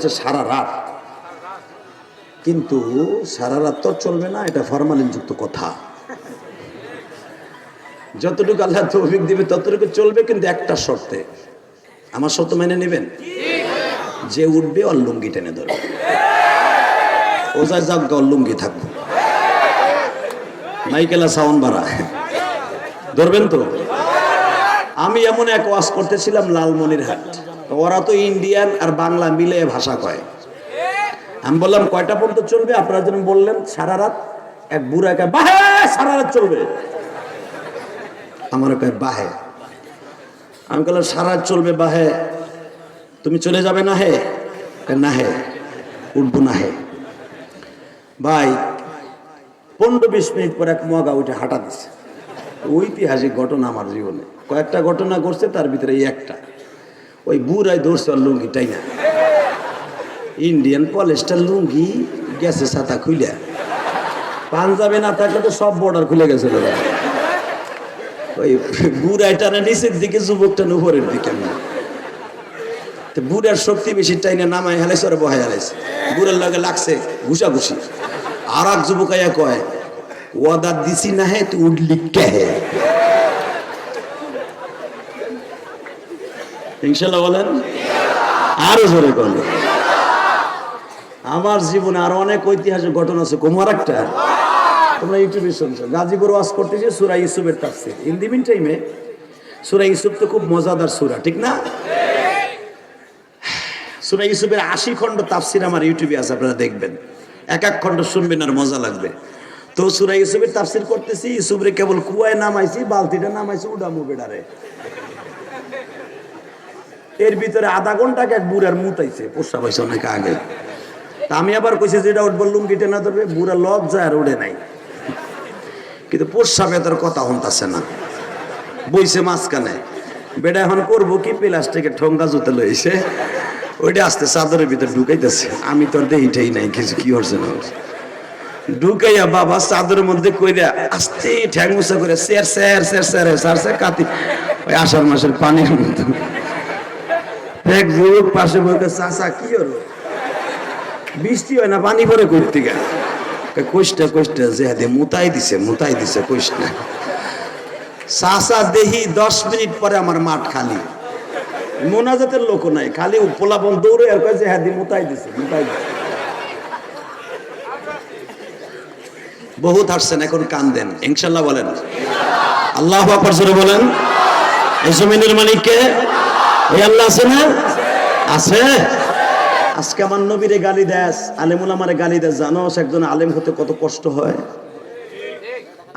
হচ্ছে সারা রাত। কিন্তু সারা রাত তো চলবে না, এটা ফরমালিন যুক্ত কথা। যতটুকু আল্লাহ তৌফিক দিবে ততটুকু চলবে, কিন্তু একটা শর্তে। আমার শর্ত মেনে নেবেন? যে উঠবে ওর লুঙ্গি টেনে ধরবে। ও যা যাক ওর লুঙ্গি থাকব। মাইকেলা সাউন্ড বাড়া। ধরবেন তো? আমি এমন এক ওয়াজ করতেছিলাম লালমনির হাট তো ওরা তো ইন্ডিয়ান আর বাংলা মিলে ভাষা কয়। আমি বললাম, কয়টা পর্যন্ত চলবে? আপনারা যেন বললেন, সারা রাত এক বুড়া কয় বাহে, সারা রাত চলবে। আমার কয় বাহে। আমি বললাম, সারা রাত চলবে, বাহে। তুমি চলে যাবে না হে? না হে, উঠবো না হে। ভাই, পনেরো বিশ মিনিট পর এক মগা উঠে হাঁটা দিছে। ঐতিহাসিক ঘটনা আমার জীবনে। কয়েকটা ঘটনা ঘটছে, তার ভিতরে এই একটা। ওই বুড়াই ধরছে ওর লুঙ্গিটাই না ইন্ডিয়ান পলিস্টার লুঙ্গি, গেছে ছাতা খুলে পাঞ্জাবে না থাকলে তো সব বর্ডার খুলে গেছে ওই বুড়াইটা না নিচের দিকে যুবকটা না উপরের দিকে। তো বুড়ার শক্তি বেশি টাইনে, নামায় হেলাইছে ওরা বহাই হেলাইছে। বুড়ার লগে লাগছে ঘুষাঘুষি। আর এক যুবক আয়া কয়, ওয়াদা দিছি না হে, তুই উঠলি কে ইনশাল্লাহ বলেন? আরও জোরে করল আমার জীবনে আরও অনেক ঐতিহাসিক ঘটনা আছে। কুমার একটা তোমরা ইউটিউবে শুনছো। গাজীপুর ওয়াজ করতেছে সুরা ইউসুফের তাফসির। ইন দি মিন টাইমে সুরা ইউসুফ তো খুব মজাদার সুরা, ঠিক না? সুরা ইউসুফের আশি খণ্ড তাফসির আমার ইউটিউবে আছে, আপনারা দেখবেন। এক এক খণ্ড শুনবেন আর মজা লাগবে। তো সুরা ইউসুফের তাফসির করতেছি, ইউসুফরে কেবল কুয়ায় নামাইছি, বালতিটা নামাইছি, উডামু বেড়ারে। এর ভিতরে আধা ঘন্টাকে এক বুড়ার মুতাইছে পোষা পাইছে অনেক আগে। তা আমি আবার কইছি যেটা উঠবো লুঙ্গিটা না ধরবে, বুড়া লজ্জা আর উড়ে নাই। কিন্তু পোষা বেতার কথা হন্তাছে না। বইছে মাঝখানে, বেটা, এখন করব কি? প্লাস্টিকের ঠোঙ্গা জুতে লইছে ওইটা আস্তে চাদরের ভিতরে ঢুকাইতেছে। আমি তো দেহিটাই নাই, কিছু কি হচ্ছে না। ঢুকাইয়া বাবা চাদরের মধ্যে কইরা আস্তে ঠ্যাং মুসা করে, sir sir sir sir sir sir, কাতি ওই আষাঢ় মাসের পানির মতো। এক যুবক পাশে বলতে কি হলো বৃষ্টি হয় না, পানি পরে করতে গা কোষ্টা কোষ্টা, যে হাতে মুতাই দিছে মুতাই দিছে, কোষ্টা। দেহি দশ মিনিট পরে আমার মাঠ খালি। মোনাজাতের লোক নাই, খালি পোলাপন দৌড়ে আর কয় যে হ্যাঁ দি মুতাই দিছে মুতাই দিছে। বহুত হাসছেন এখন কান্দেন, ইনশাল্লাহ বলেন। আল্লাহ আকবার বলেন। এই জমিনের মালিককে এই আল্লাহ আছে না? আছে। আজকে আমার নবীরে গালি দেস আলেমুল আমারে গালি দেস জানো একজন আলেম হতে কত কষ্ট হয়।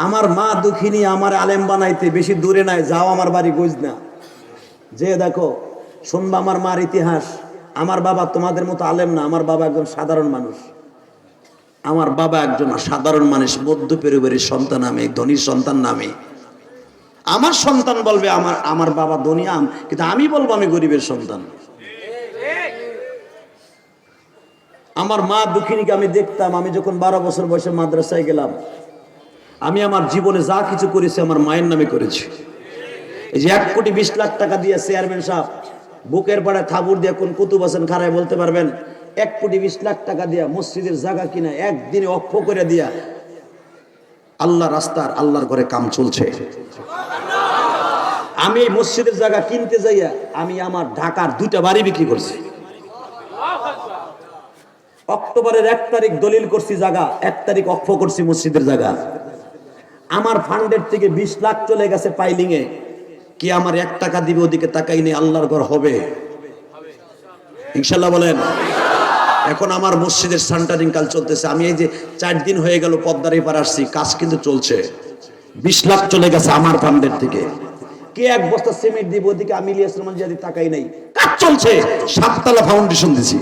আমার মা দুঃখিনী আমার আলেম বানাইতে বেশি দূরে নাই যাও আমার বাড়ি গুজ না। যে দেখো শুনবা আমার মার ইতিহাস আমার বাবা তোমাদের মতো আলেম না আমার বাবা একজন সাধারণ মানুষ। আমার বাবা একজন সাধারণ মানুষ মধ্য পরিবারের সন্তান আমি ধনীর সন্তান নামে আমার সন্তান বলবে, আমার আমার বাবা ধনী আম, কিন্তু আমি বলব আমি গরিবের সন্তান। আমার মা দুঃখিনীকে আমি দেখতাম, আমি যখন বারো বছর বয়সে মাদ্রাসায় গেলাম, আমি আমার জীবনে যা কিছু করেছি আমার মায়ের নামে করেছি। এই যে এক কোটি বিশ লাখ টাকা দিয়ে চেয়ারম্যান সাহেব বুকের পাড়ায় থাবুর দিয়ে কোন কুতুব হাসান খারায় বলতে পারবেন? এক কোটি বিশ লাখ টাকা দিয়া মসজিদের জায়গা কিনা একদিনে অক্ষ করে দিয়া আল্লাহ রাস্তার আল্লাহর ঘরে কাম চলছে। আমি এই মসজিদের জায়গা কিনতে যাইয়া আমি আমার ঢাকার দুইটা বাড়ি বিক্রি করছি। অক্টোবরের এক তারিখ দলিল করছি জায়গা, এক তারিখ অক্ষ করছি মসজিদের জায়গা। আমার ফান্ডের থেকে বিশ লাখ চলে গেছে পাইলিং এ কি আমার এক টাকা দিবে ওদিকে তাকাই নেই, আল্লাহর ঘর হবে। ইনশাল্লাহ বলেন। এখন আমার মসজিদের সান্টারিং কাল চলতেছে। আমি এই যে চার দিন হয়ে গেল পদ্মার এপার আসছি, কাজ কিন্তু চলছে। বিশ লাখ চলে গেছে আমার ফান্ডের থেকে। কে এক বস্তা সিমেন্ট দিব ওদিকে আমি ইলিয়াস রহমান জিয়াদি তাকাই নাই? কাজ চলছে। সাততলা ফাউন্ডেশন দিছি।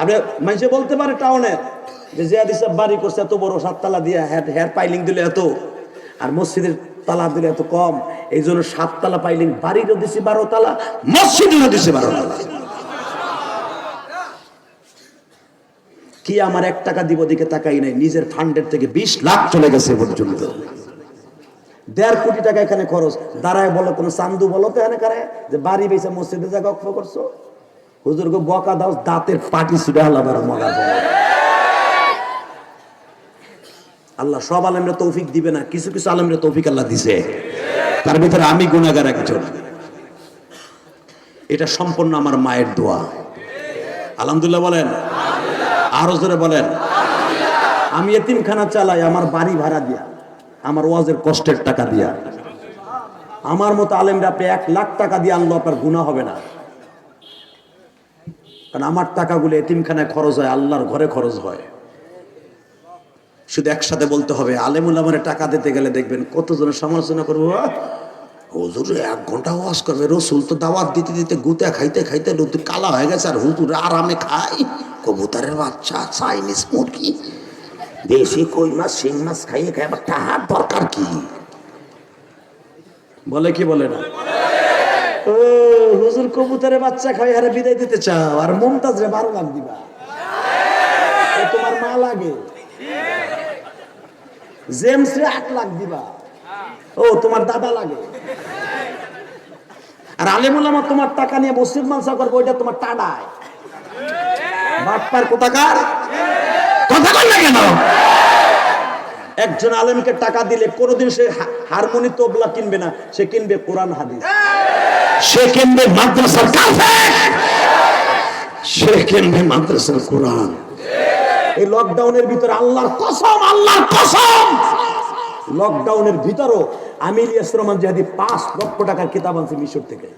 আপনি মানুষে বলতে পারে টাউনের যে জিয়াদি সাহেব বাড়ি করছে এত বড় সাততলা দিয়ে হেয়ার হেয়ার পাইলিং দিলে এত। আর মসজিদের তালা দিলে এত কম। এই জন্য সাততলা পাইলিং বাড়িরও দিছি বারো তালা, মসজিদেরও দিছি বারো তালা। কি আমার এক টাকা দিব দিকে তাকাই নাই, নিজের ফান্ডের থেকে বিশ লাখ চলে গেছে পর্যন্ত। দেড় কোটি টাকা এখানে খরচ। দাঁড়ায় বলো, কোনো চান্দু বলো তো এখানে কারে? যে বাড়ি বেসে মসজিদে জায়গা অক্ষ করছ? হুজুর গো, বকা দাও, দাঁতের পাটি ছুটে হালাবার মগা। আল্লাহ, সব আলেমরা তৌফিক দিবে না, কিছু কিছু আলেমরা তৌফিক আল্লাহ দিছে। তার ভিতরে আমি গুণাগার একজন। এটা সম্পূর্ণ আমার মায়ের দোয়া। আলহামদুলিল্লাহ বলেন। আরও জোরে বলেন। আমি এতিমখানা চালাই, আমার বাড়ি ভাড়া দিয়া। আমার ওয়াজের কষ্টের টাকা দিয়া। আমার মতো আলেমরা আপনি এক লাখ টাকা দিয়ে আনলো, আপনার গুণা হবে না। কারণ আমার টাকাগুলো এতিমখানায় খরচ হয়, আল্লাহর ঘরে খরচ হয়। শুধু একসাথে বলতে হবে, আলেমুল আমারে টাকা দিতে গেলে দেখবেন কতজনের সমালোচনা করব হুজুর এক ঘণ্টা ওয়াজ করবে, রসুল তো দাওয়াত দিতে দিতে গুতে খাইতে খাইতে লুতু কালা হয়ে গেছে, আর হুজুর আরামে খাই কবুতরের বাচ্চা, চাইনিজ মুরগি। দেশি কই মাছ শিং মাছ খাইয়ে খাই আবার টাহার দরকার কি? বলে কি বলে না? ও হুজুর কবুতরের বাচ্চা খাই হারে বিদায় দিতে চাও আর মমতাজ রে বারো লাখ দিবা তোমার মা লাগে। জেমস রে আট লাখ দিবা। ও তোমার দাদা লাগে। আর আলেমুল আমার তোমার টাকা নিয়ে মসজিদ মানসা করব ওইটা তোমার টাডায় বাটপার কোথাকার? কথা কর না কেন? একজন আলেমকে টাকা দিলে কোনোদিন সে হারমোনি তবলা কিনবে না সে কিনবে কোরআন হাদিস। সে কিনবে মাদ্রাসার কাফের। সে কিনবে মাদ্রাসার কোরআন। এই লকডাউনের ভিতরে আল্লাহর কসম আল্লাহর কসম। লকডাউনের ভিতরও আমি ইলিয়াস রহমান জাহাদি পাঁচ লক্ষ টাকার কিতাব আনছি মিশর থেকে।